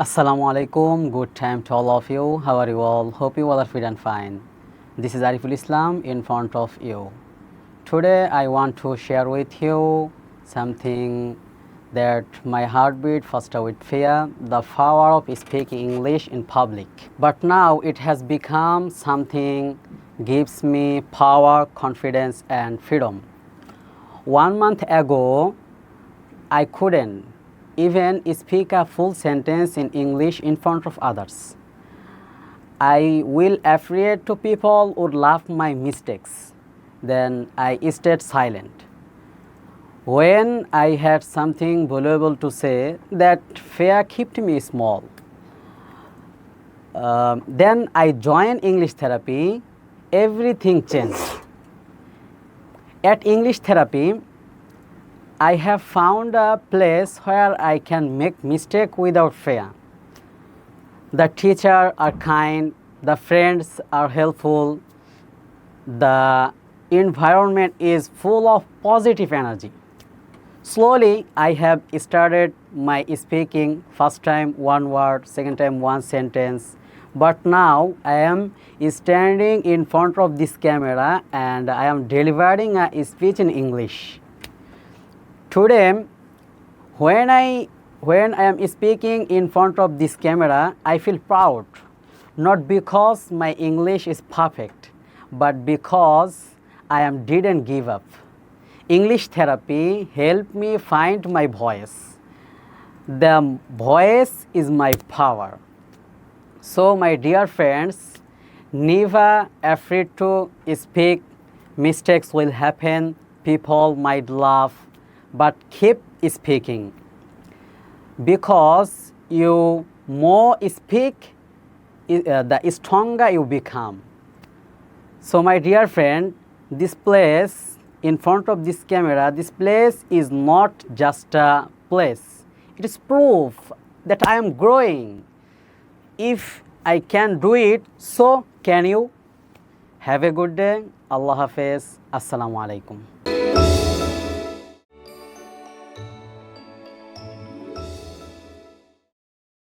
Assalamu alaikum. Good time to all of you. How are you all? Hope you all are fit and fine. This is Ariful Islam in front of you. Today I want to share with you something that my heartbeat first with fear, the power of speaking English in public. But now it has become something gives me power, confidence and freedom. One month ago, I couldn't even speak a full sentence in English in front of others. I will afraid to people would laugh my mistakes. Then I stayed silent. When I had something valuable to say, that fear kept me small. Um, then I joined English therapy. Everything changed. At English therapy, I have found a place where I can make mistake without fear. The teacher are kind, the friends are helpful, the environment is full of positive energy. Slowly, I have started my speaking first time one word, second time one sentence. But now I am standing in front of this camera and I am delivering a speech in English. Today, when I when I am speaking in front of this camera, I feel proud, not because my English is perfect, but because I am didn't give up. English therapy helped me find my voice. The voice is my power. So, my dear friends, never afraid to speak. Mistakes will happen. People might laugh, but keep speaking. Because you more speak, uh, the stronger you become. So, my dear friend, this place in front of this camera, this place is not just a place. It is proof that I am growing. If I can do it, so can you. Have a good day. Allah Hafiz. Assalamu alaikum.